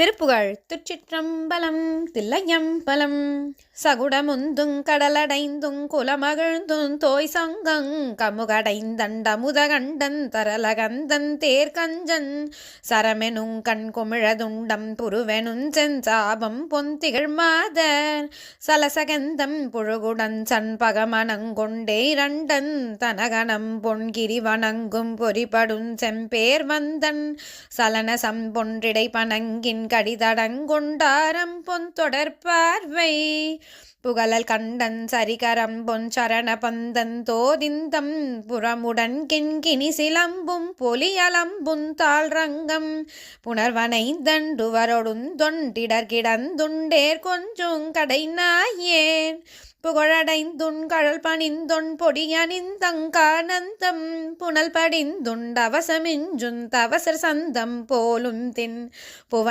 திருப்புகழ் திருச்சிற்றம்பலம் தில்லையம்பலம். சகுடமுந்துங் கடலடைந்துங் குலமகிழ்ந்தும் தோய் சங்கங் கமுகடைந்தண்டமுதகண்டன் தரலகந்தன் தேர்கஞ்சன். சரமெனுங் கண் குமிழதுண்டம் புருவெனுஞ் செஞ்சாபம் பொந்திகள் மாதர் சலசகந்தம் புழுகுடன் சண்பகமனங்கொண்டே இரண்டன் தனகணம் பொன்கிரி வணங்கும் பொறிபடும் செம்பேர் வந்தன். சலன சம்பொன்றிடை பணங்கின் கடிதடங்கொண்டாரம் பொன் தொடர்பார்வை புகழல் கண்டன் சரிகரம் பொன் சரண பந்தன் தோதிந்தம். புறமுடன் கெண்கினி சிலம்பும் பொலியலம்பும் தாழ் ரங்கம் புனர்வனை தண்டுவரொடுந் தொண்டிடர் கிடந்துண்டேர் கொஞ்சம் கடை நாயேன் புகழடைந்துண் கழல் பணிந்தொன் பொடியணிந்தங்கானந்தம் புனல் படிந்துண்டவசமிஞ்சுந்தவசர் சந்தம் போலும் தின் புவன்